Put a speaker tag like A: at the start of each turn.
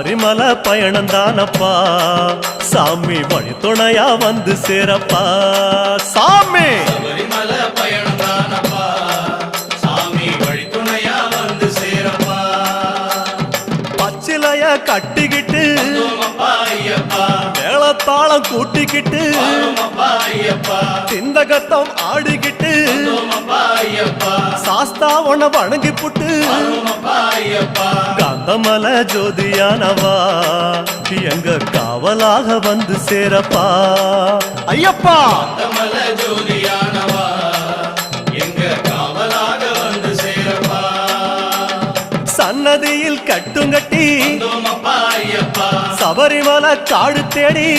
A: சபரிமலை பயணம் தானப்பா. சாமி வழி துணையா வந்து சேரப்பா. சாமி!
B: சபரிமலை பயணம் தானப்பா. சாமி வழித்துணையா வந்து சேரப்பா.
A: பச்சிலைய கட்டிக்கிட்டு மேளத்தாளம் கூட்டிக்கிட்டு சிந்தகத்தம் ஆடிக்கிட்டு
B: ஓமப்பா ஐயப்பா.
A: சாஸ்தா உன வணங்கி புட்டு காந்தமல ஜோதியானவா? எங்க காவலாக வந்து சேரப்பா. ஐயப்பா!
B: கமல ஜோதியானவா? எங்க காவலாக வந்து சேரப்பா.
A: சன்னதியில் கட்டுங்கட்டி. சபரிமலை காடு தேடி.